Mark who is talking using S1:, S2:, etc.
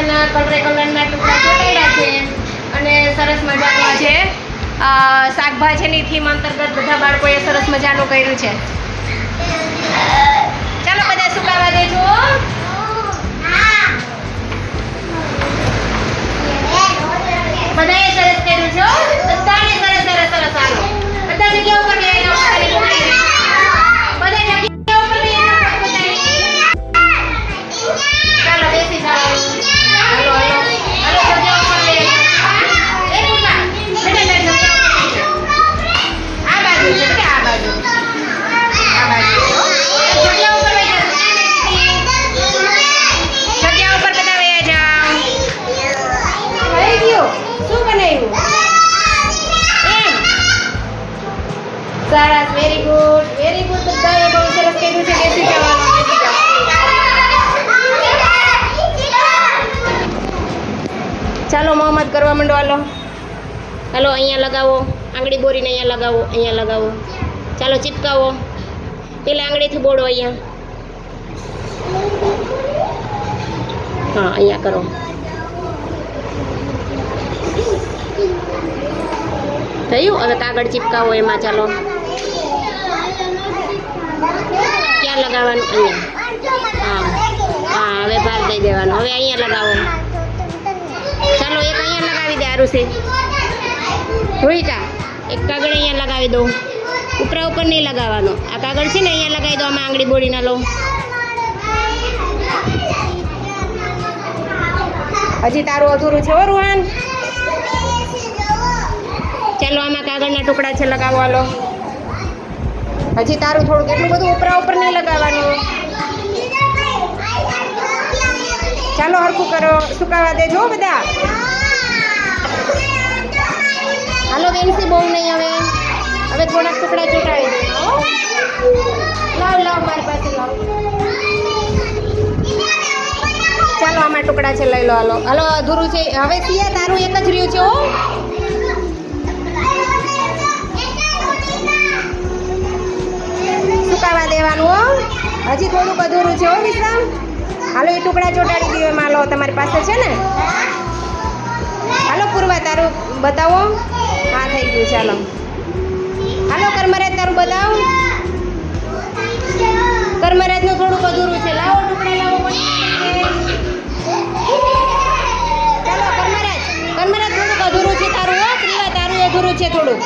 S1: મસ્તના કલરે કલરના ટુકડા ચોટાડ્યા છે અને સરસ મજાનું છે. શાકભાજીની થીમ અંતર્ગત બધા બાળકોએ સરસ મજાનું કર્યું છે. ચાલો બધા સુકાવા દેજો ચાલો મોહમ્મદ કરવા માંડો, હાલો. હાલો, અહીંયા લગાવો. આંગળી બોરીને અહીંયા લગાવો અહીંયા લગાવો. ચાલો, ચીપકાવો. પેલા આંગળીથી બોળો અહીંયા. હા, અહીંયા કરો. થયું? હવે કાગળ ચીપકાવો એમાં, ચાલો. ક્યાં લગાવવાનું? અહીંયા. હા હા, હવે ભાર દઈ દેવાનો. હવે અહીંયા લગાવો. ચાલો, એક અહીંયા લગાવી દે આરુષી રોહિતા એક કાગળ અહીંયા લગાવી દો ઉપરા ઉપર નહીં લગાવવાનો. આ કાગળ છે ને અહીંયા લગાવી દો, આમાં આંગળી બોળી ના લો. હજી તારું અધૂરું છે રૂહાન. ચાલો, આમાં કાગળના ટુકડા છે, લગાવો, હાલો. હજી તારું થોડુંક, એટલું બધું ઉપરા ઉપર નહીં લગાવવાનું. ચાલો હરખું કરો. સુકાવા દેજો બધા. હાલો વેનસી બહુ નહીં હવે હવે થોડાક ટુકડા ચોટાડી દે. લાવ લાવ, મારી પાસે લાવ. ચાલો, આમાં ટુકડા છે, લઈ લો, હાલો. હાલો, અધૂરું છે. હવે સિયા, તારું એક જ રહ્યું છે, હો. સુકાવા દેવાનું, હો. હજી થોડુંક અધૂરું છે, હો, વિશ્રામ. હાલો, એ ટુકડા ચોટાડી દીધો એમાં લો તમારી પાસે છે ને? હાલો, પૂર્વા, તારું બતાવો. હા, થઈ ગયું, ચાલો. હાલો, કર્મરાજ, તારું બતાવો. કર્મરાજનું થોડુંક અધૂરું છે. લાવો, ટુકડા લાવો ચાલો, કર્મરાજ. કર્મરાજ, થોડુંક અધૂરું છે તારું, હો. પ્રિયા તારું અધૂરું છે થોડુંક.